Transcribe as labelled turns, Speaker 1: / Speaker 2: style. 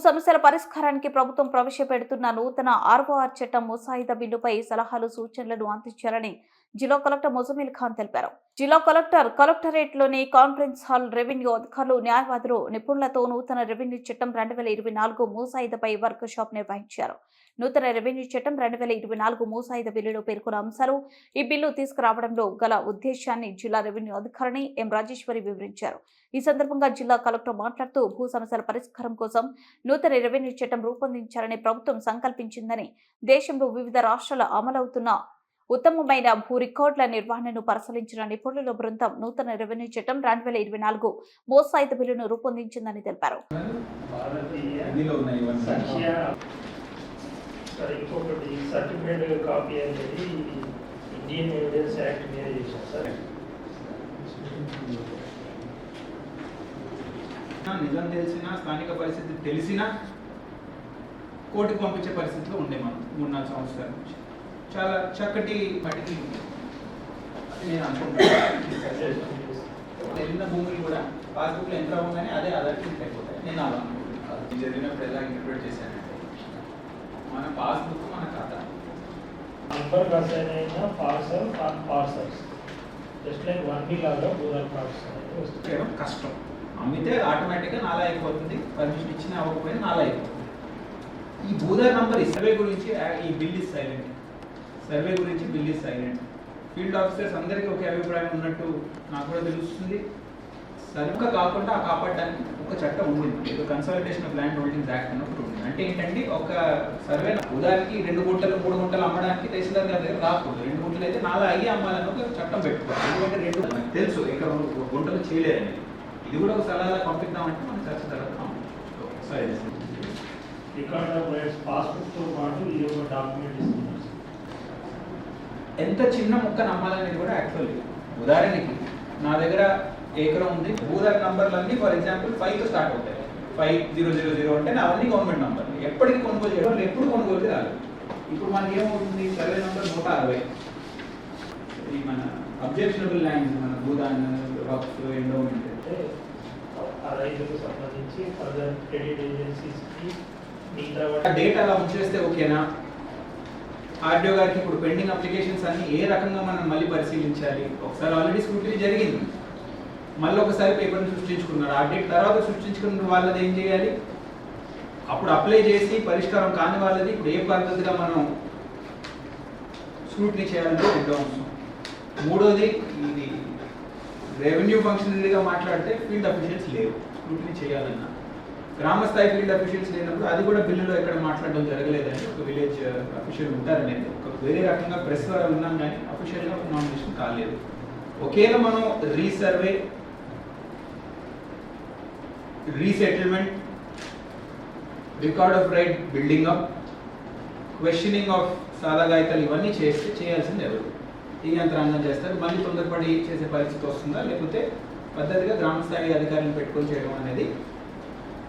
Speaker 1: సమస్యల పరిష్కారానికి ప్రభుత్వం ప్రవేశపెడుతున్న నూతన ఆర్ఓఆర్ చట్టం ముసాయిదా బిల్లుపై సలహాలు సూచనలను అందించాలని జిల్లా కలెక్టర్ ముజమిల్ ఖాన్ తెలిపారు. జిల్లా కలెక్టర్ కలెక్టరేట్లోని కాన్ఫరెన్స్ హాల్ రెవెన్యూ అధికారులు న్యాయవాదులు నిపుణులతో నూతన రెవెన్యూ చట్టం రెండు వేల ఇరవై నాలుగు మూసాయిదపై వర్క్ షాప్ నిర్వహించారు. నూతన రెవెన్యూ చట్టం రెండు వేల ఇరవై నాలుగు మూసాయిద బిల్లులో పేర్కొన్న అంశాలు ఈ బిల్లు తీసుకురావడంలో గల ఉద్దేశాన్ని జిల్లా రెవెన్యూ అధికారిని ఎం రాజేశ్వరి వివరించారు. ఈ సందర్భంగా జిల్లా కలెక్టర్ మాట్లాడుతూ భూ సమస్యల పరిష్కారం కోసం నూతన రెవెన్యూ చట్టం రూపొందించాలని ప్రభుత్వం సంకల్పించిందని దేశంలో వివిధ రాష్ట్రాల అమలవుతున్న ఉత్తమమైన భూ రికార్డుల నిర్వహణను పరిశీలించిన నిపుణుల బృందం నూతన రెవెన్యూ చట్టం రెండు వేల ఇరవై నాలుగు మోసాయిత బిల్లును రూపొందించిందని తెలిపారు.
Speaker 2: నిజం తెలిసినా స్థానిక పరిస్థితి తెలిసినా కోర్టుకు పంపించే పరిస్థితిలో ఉండే మనం మూడు నాలుగు సంవత్సరాల నుంచి. చాలా చక్కటి మటికి అది నేను అనుకుంటున్నాను. వెళ్ళిన భూములు కూడా పాస్బుక్లో ఎంత అవ్వగానే అదే ఆధార్ కింద అయిపోతాయి. నేను అలా అనుకుంటున్నాను. చదివినప్పుడు ఎలా ఇంటర్ప్రిట్ చేశానంటే మన పాస్బుక్ మన ఖాతా.
Speaker 3: నంబర్ అయిన parcel on parcels just like one B లాగా రూరల్ పార్సల్ అనేది వస్తుంది.
Speaker 2: కష్టం. అమ్మితే ఆటోమేటిక్గా నాలా అయిపోతుంది. పర్మిషన్ ఇచ్చినా అవ్వకపోయినా నాలా అయిపోతుంది. ఈ భూదార్ నంబర్ సర్వే గురించి ఈ బిల్ ఇస్ సైలెంట్ సర్వే గురించి bill is silent. Field officers అందరికీ ఒకే అభిప్రాయం ఉన్నట్టు నాకు కూడా తెలుస్తుంది. సరిగ్గా కాకుండా ఆ కాపాడడానికి ఒక చట్టం ఉంది. ఏదో consultation of land holdings act అన్నప్పుడు ఉంది. అంటే ఏంటంటే ఒక సర్వే ఉదాహరణకి రెండు గుంటలు మూడు గుంటలు అమ్మడానికి తహసీల్దార్ గారి దగ్గర రాకూడదు. రెండు గుంటలు అయితే నాలుగు అయ్యి అమ్మాలని ఒక చట్టం పెట్టుకోవాలి. ఎందుకంటే రెండు తెలుసు ఇక్కడ ఒక గుంటలు చేయలేరని. ఇది కూడా ఒక సలహా పంపిద్దామంటే మనం చర్చ తర్వాత పంపించవచ్చు. సరే.
Speaker 3: రికార్డ్ ఆఫ్ రైట్స్ పాస్బుక్తో పాటు ఇది ఒక డాక్యుమెంట్ ఇస్తున్నారు.
Speaker 2: ఎంత చిన్న ముక్క నమ్మాలనేది కూడా యాక్చువల్ ఉదాహరణకి నా దగ్గర ఏకరం ఉంది భూదార్ నంబర్లన్నీ ఫర్ ఎగ్జాంపుల్ ఫైవ్తో స్టార్ట్ అవుతాయి. ఫైవ్ జీరో జీరో జీరో అంటే నా అవన్నీ గవర్నమెంట్ నంబర్ ఎప్పటికి కొనుగోలు చేయడం ఎప్పుడు కొనుగోలు రాలేదు ఇప్పుడు మనకి ఏమవుతుంది? సర్వే నంబర్ నూట అరవై. ఈ మన అబ్జెక్షనబుల్ ల్యాండ్స్ మన భూదాన్ వక్ఫ్ ఎండోమెంట్
Speaker 3: అంటే ఆ రైతులకు సంబంధించి ఫర్దర్ క్రెడిట్ మిగతా
Speaker 2: డేట్ అలా ఉంచేస్తే ఓకేనా ఆర్డీఓ గారికి ఇప్పుడు పెండింగ్ అప్లికేషన్స్ అన్ని ఏ రకంగా మనం మళ్ళీ పరిశీలించాలి? ఒకసారి ఆల్రెడీ స్క్రూటినీ జరిగింది. మళ్ళీ ఒకసారి పేపర్ని సృష్టించుకున్నారు. అప్డేట్ తర్వాత సృష్టించుకున్న వాళ్ళది ఏం చేయాలి? అప్పుడు అప్లై చేసి పరిష్కారం కాని వాళ్ళది ఇప్పుడు ఏ పద్ధతిగా మనం స్క్రూటినీ చేయాలంటే రెండో అంశం మూడోది ఇది రెవెన్యూ ఫంక్షనరీగా మాట్లాడితే ఫీల్డ్ అఫీషియల్స్ లేవు స్క్రూటినీ చేయాలన్నా. గ్రామ స్థాయి ఫీల్డ్ అఫీషియల్స్ లేనప్పుడు అది కూడా బిల్లులో ఎక్కడ మాట్లాడడం జరగలేదని ఒక విలేజ్ అఫీషియల్ ఉంటారని ఒక వేరే రకంగా ప్రెస్ ద్వారా ఉన్నాం కానీ అఫీషియల్గా నామినేషన్ కాలేదు. ఒకేలా మనం resurvey resettlement record of right building up questioning of సాదాగాయతలు ఇవన్నీ చేస్తే చేయాల్సింది ఎవరు? ఈ యంత్రాంగం చేస్తారు. మళ్ళీ తొందరపడి చేసే పరిస్థితి వస్తుందా? లేకపోతే పద్ధతిగా గ్రామ స్థాయి అధికారులను పెట్టుకొని చేయడం అనేది